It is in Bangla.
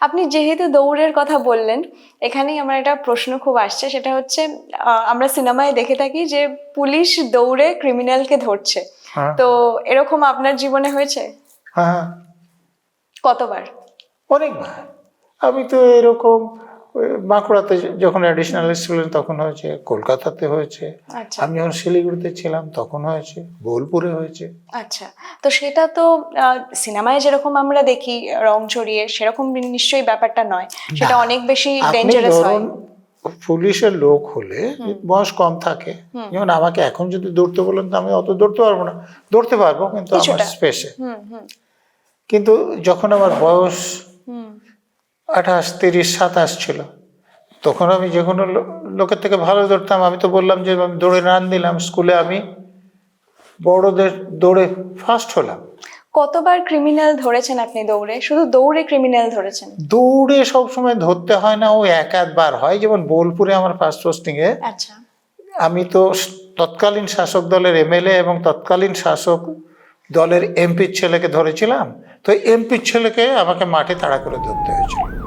আপনি যেহেতু দৌড়ের কথা বললেন এখানেই আমার একটা প্রশ্ন খুব আসছে সেটা হচ্ছে আমরা সিনেমায় দেখে থাকি যে পুলিশ দৌড়ে ক্রিমিনালকে ধরছে। হ্যাঁ। তো এরকম আপনার জীবনে হয়েছে? হ্যাঁ। কতবার? অনেকবার। আমি তো এরকম বাঁকুড়াতে যখন অ্যাডিশনাল ছিলেন তখন হয়েছে কলকাতাতে হয়েছে। আচ্ছা। আমি যখন শিলিগুড়িতে ছিলাম তখন হয়েছে বোলপুরে হয়েছে। আচ্ছা। তো সেটা তো সিনেমায় যেরকম আমরা দেখি রং চড়িয়ে সেরকম নিশ্চয়ই ব্যাপারটা নয়। সেটা অনেক বেশি ডেঞ্জারাস হয়। পুলিশের লোক হলে বয়স কম থাকে। যেমন আমাকে এখন যদি দৌড়তে বলেন তো আমি অত দৌড়তে পারব না। দৌড়তে পারব কিন্তু আমার। স্পেসে কিন্তু যখন আমার বয়স আঠাশ তিরিশ সাতাশ ছিল। তখন আমি যে কোনো লোকের থেকে ভালো দৌড়তাম আমি তো বললাম যে আমি দৌড়ে রান দিলাম। স্কুলে আমি বড়দের দৌড়ে ফার্স্ট হলাম। কতবার ক্রিমিনাল ধরেছেন আপনি দৌড়ে? শুধু দৌড়ে ক্রিমিনাল ধরেছেন। দৌড়ে সবসময় ধরতে হয় না। ও এক আধবার হয়। যেমন বোলপুরে আমার ফার্স্ট পোস্টিংয়ে আচ্ছা। আমি তো তৎকালীন শাসক দলের এমএলএ এবং তৎকালীন শাসক দলের এমপির ছেলেকে ধরেছিলাম। তো এমপির ছেলেকে আমাকে মাঠে তাড়া করে ধরতে হয়েছিল।